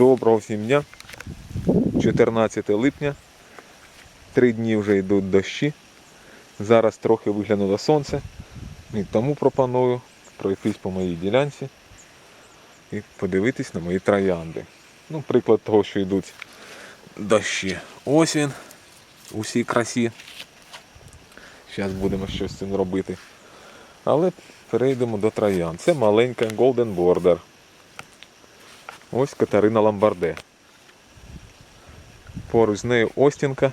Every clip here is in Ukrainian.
Доброго всім дня. 14 липня. Три дні вже йдуть дощі. Зараз трохи виглянуло сонце. І тому пропоную пройтись по моїй ділянці і подивитись на мої троянди. Ну, приклад того, що йдуть дощі. Ось він у всій красі. Зараз будемо щось з цим робити. Але перейдемо до троянд. Це маленька Golden Border. Ось Катерина Ламбарде. Поруч з нею Остінка.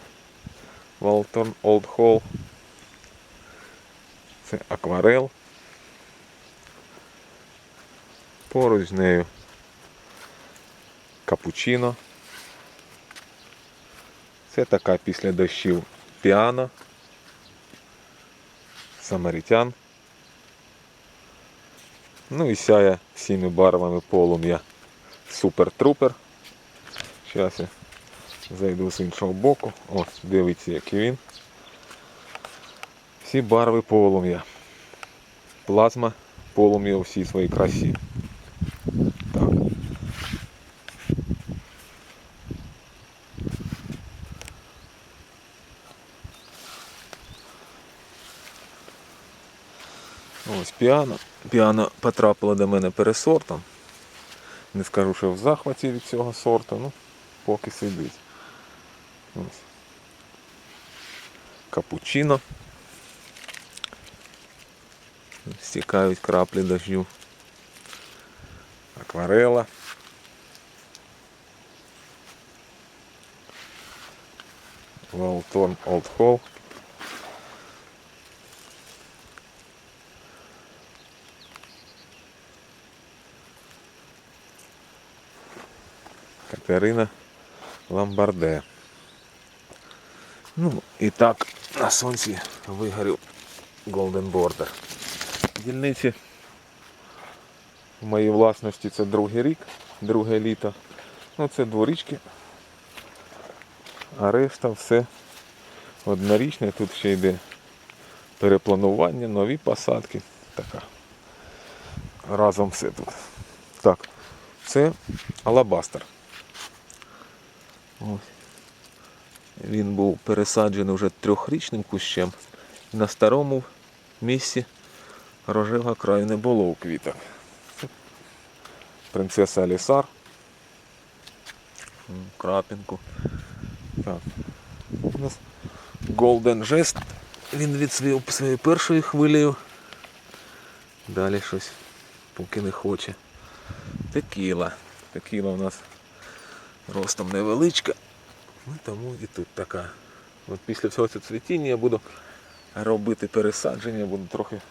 Валтон Олд Холл. Це акварел. Поруч з нею капучино. Це така після дощів піано. Самаритян. Ну і сяє всіми барвами полум'я Супер Трупер. Зараз я зайду з іншого боку. Ось, дивіться, який він. Всі барви полум'я. Плазма полум'я у всій своїй красі. Так. Ось піано. Піано потрапило до мене пересортом. Не скажу, що в захваті від цього сорту, ну, поки сидить. Ось. Капучино. Стікають краплі дождю. Акварела. Велторн Old Hall. Катерина Ламбарде. Ну, і так на сонці вигорів Golden Border. Дільниці в моїй власності це другий рік, друге літо. Ну це дворічки. А решта все однорічне. Тут ще йде перепланування, нові посадки. Така. Разом все тут. Так, це алабастер. Ось. Він був пересаджений вже трьохрічним кущем. На старому місці рожевого краю не було у квітах. Принцеса Алісар. Крапінку. Так. У нас Golden Jest. Він відсвів своєю першою хвилею. Далі щось поки не хоче. Текіла. Текіла у нас ростом невеличка. Ну, тому і тут така. От після всього цього цвітіння я буду робити пересадження, буду трохи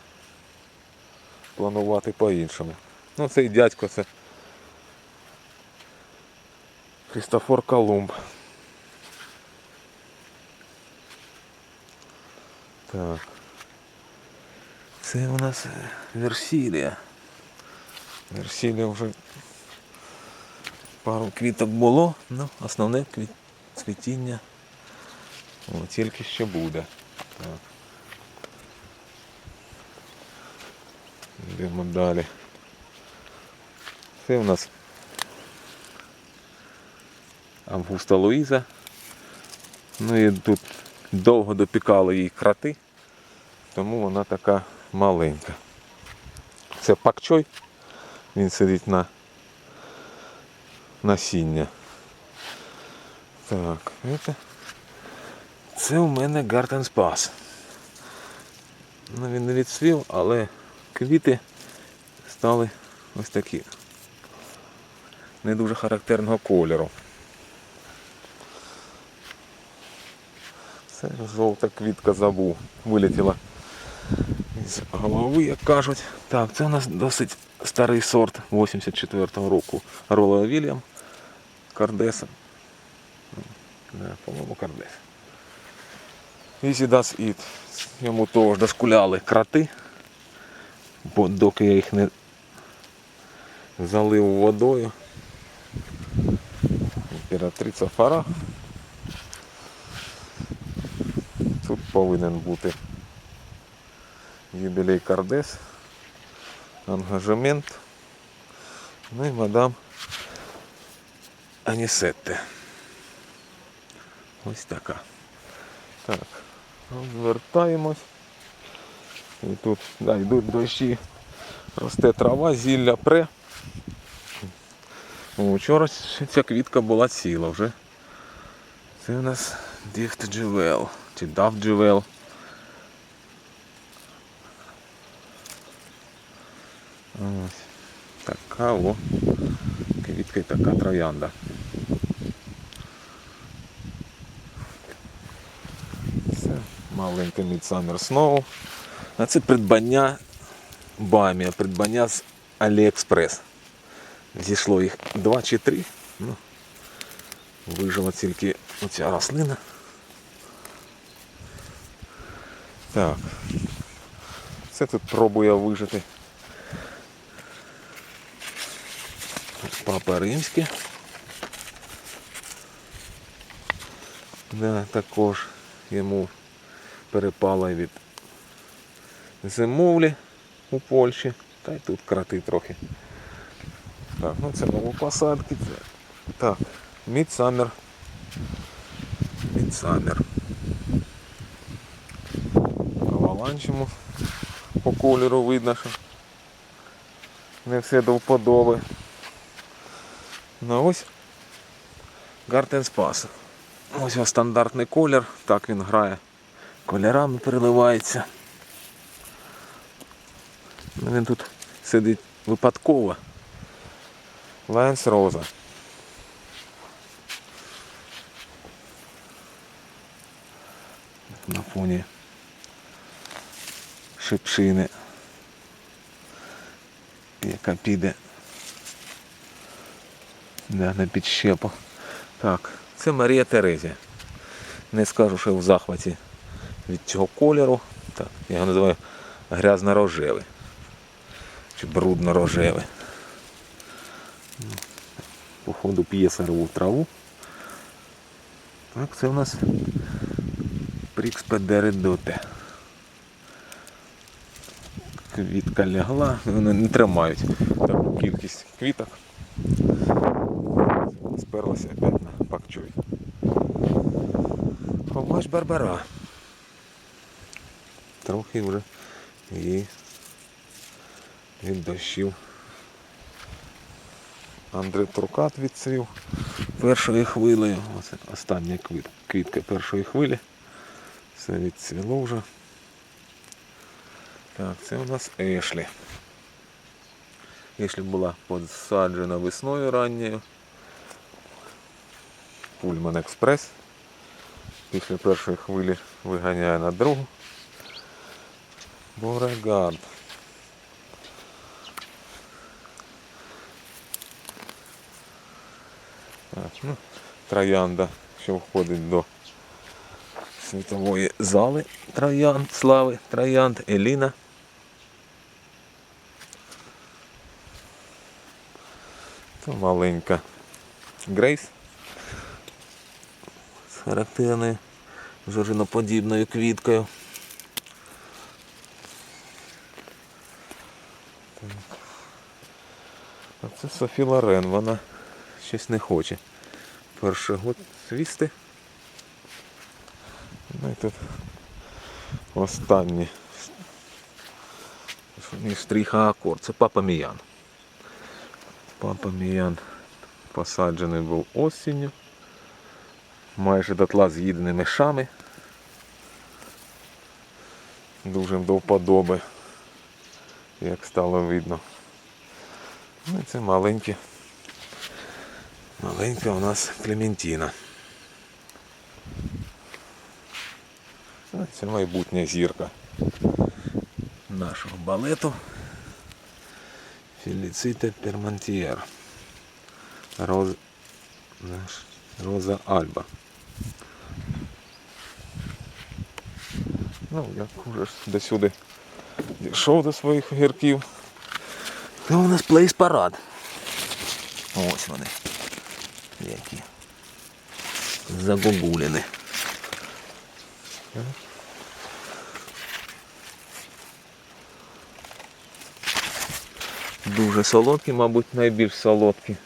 планувати по-іншому. Ну цей дядько це Христофор Колумб. Так. Це у нас Версілія. Версілія вже пару квіток було, ну основне квіт... цвітіння о, тільки ще буде. Так. Йдемо далі. Це у нас Августа Луїза. Ну і тут довго допікали їй крати, тому вона така маленька. Це пакчой, він сидить на насіння. Так, це, це у мене Garden Spas. Ну, він не відсвів, але квіти стали ось такі. Не дуже характерного кольору. Це жовта квітка забув. Вилетіла з голови, як кажуть. Так, це у нас досить старий сорт 84-го року. Рола Вільям. Кардеса. Да, по-моєму, Кардес. Easy Does It. Йому теж дошкуляли крати, бо доки я їх не залив водою. Імператриця Фара. Тут повинен бути юбілей Кардес, ангажемент. Ну і мадам Анісетте. Ось така. Так, розвертаємось. І тут да, йдуть дощі, росте трава, зілля пре. Вчора ця квітка була ціла вже. Це у нас Діфт Джевел. Чи Дав Джевел. Ось. Така о. Квітка і така троянда. Маленький Midsummer Snow. А це придбання Бамія, придбання з AliExpress. Зійшло їх два чи три. Ну, вижила тільки оця рослина. Так. Це тут пробує вижити. Папа римський. Да, також йому перепало від зимовлі у Польщі. Та й тут крати трохи. Так, ну це новопосадки. Так, Midsummer. Midsummer. Аваланчимо по кольору видно, що не все до вподоби. Ну ось Garden Spass. Ось його стандартний колір, так він грає. Кольорами переливається. Ну, Він тут сидить випадково. Лайнс Роза. На фоні шипшини, яка піде да, на підщепу. Так, це Марія Терезія. Не скажу, що в захваті від цього кольору. Так, я його називаю грязно-рожевий. Чи брудно-рожевий. Походу п'є сирову траву. Так, це у нас Прікспедеридоте. Квітка лягла, вони не тримають таку кількість квіток. Сперлася опять на пакчой. Побач Барбара. Трохи вже її від дощів. Андрей Туркат відцвів першою хвилею. Оце остання квітка першої хвилі. Все відцвіло вже. Так, це у нас Ешлі. Ешлі була посаджена весною ранньою. Пульман Експрес. Після першої хвилі виганяє на другу. Борегард. Так, ну, троянда, що входить до світової зали троянд, слави троянд, Еліна. Це маленька Грейс з характерною жоржиноподібною квіткою. Так. А це Софі Лорен, вона щось не хоче. Перший год свісти. Ну і тут останній штріха акорд. Це папа Міян. Папа Міян посаджений був осінню. Майже дотла з'їдений мишами. Дуже до вподоби, як стало видно. Ну і це маленькі. Маленька у нас Клементіна. Це майбутня зірка нашого балету. Феліцита Пермантієр. Роз... Роза Альба. Ну, як вже ж досюди дійшов до своїх огірків. Ну, у нас плейс парад. Ось вони. Які. Загогуліни. Дуже солодкі, мабуть, найбільш солодкі.